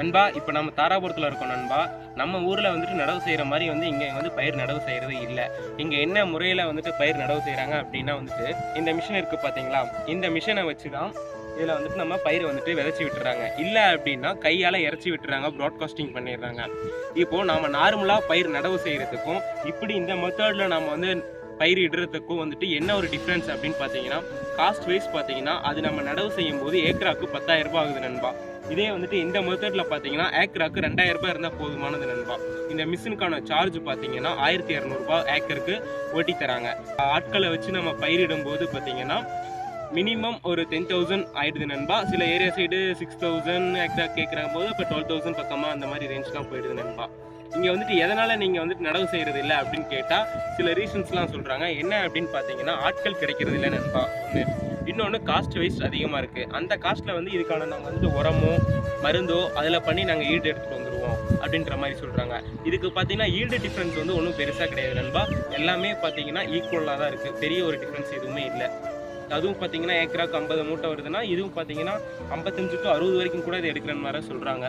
நண்பா இப்போ நம்ம தாராபுரத்தில் இருக்கோம் நண்பா. நம்ம ஊரில் வந்துட்டு நடவு செய்கிற மாதிரி வந்து இங்கே வந்து பயிர் நடவு செய்கிறது இல்லை. இங்கே என்ன முறையில் வந்துட்டு பயிர் நடவு செய்கிறாங்க அப்படின்னா வந்துட்டு இந்த மிஷின் இருக்குது பார்த்தீங்களா இந்த மிஷினை வச்சு தான் இதில் வந்துட்டு நம்ம பயிர் வந்துட்டு விதைச்சி விட்டுறாங்க. இல்லை அப்படின்னா கையால் இறச்சி விட்டுறாங்க ப்ராட்காஸ்டிங் பண்ணிடுறாங்க. இப்போது நாம் நார்மலாக பயிர் நடவு செய்கிறதுக்கும் இப்படி இந்த மெத்தடில் நம்ம வந்து பயிரிடுறதுக்கும் வந்துட்டு என்ன ஒரு டிஃப்ரென்ஸ் அப்படின்னு பார்த்தீங்கன்னா காஸ்ட் வைஸ் பார்த்தீங்கன்னா அது நம்ம நடவு செய்யும் போது ஏக்கராக்கு பத்தாயிரம் ரூபாய் ஆகுது நண்பா. இதே வந்துட்டு இந்த மெத்தடில் பார்த்தீங்கன்னா ஏக்கராக்கு ரெண்டாயிரம் ரூபாய் இருந்தால் போதுமானது நண்பா. இந்த மிஷினுக்கான சார்ஜ் பார்த்தீங்கன்னா ஆயிரத்தி இரநூறுபா ஏக்கருக்கு ஓட்டி தராங்க. ஆட்களை வச்சு நம்ம பயிரிடும் போது பார்த்தீங்கன்னா மினிமம் ஒரு டென் தௌசண்ட் ஆயிடுது நண்பா. சில area side six thousand exact கேட்குறாங்க போது இப்போ டுவெல் தௌசண்ட் பக்கமாக அந்த மாதிரி ரேஞ்ச்லாம் போயிடுது நண்பா. இங்கே வந்துட்டு எதனால் நீங்கள் வந்துட்டு நடவு செய்கிறது இல்லை அப்படின்னு கேட்டால் சில ரீசன்ஸ்லாம் சொல்கிறாங்க என்ன அப்படின்னு பார்த்தீங்கன்னா ஆட்கள் கிடைக்கிறது இல்லைன்னு நண்பா ஒன்று இன்னொன்று காஸ்ட் வைஸ் அதிகமாக இருக்குது அந்த காஸ்ட்டில் வந்து இதுக்கான நாங்கள் வந்துட்டு உரமோ மருந்தோ அதில் பண்ணி நாங்கள் ஈடு எடுத்துகிட்டு வந்துடுவோம் அப்படின்ற மாதிரி சொல்கிறாங்க இதுக்கு பார்த்தீங்கன்னா ஈல்டு டிஃப்ரென்ஸ் வந்து ஒன்றும் பெருசாக கிடையாது நண்பா. எல்லாமே பார்த்தீங்கன்னா ஈக்குவலாக தான் இருக்குது பெரிய ஒரு டிஃப்ரென்ஸ் எதுவுமே இல்லை. அதுவும் பார்த்தீங்கன்னா ஏக்கராக்கு ஐம்பது மூட்டை வருதுன்னா இதுவும் பார்த்தீங்கன்னா ஐம்பத்தஞ்சு டு அறுபது வரைக்கும் கூட இது எடுக்கிற மாதிரி சொல்கிறாங்க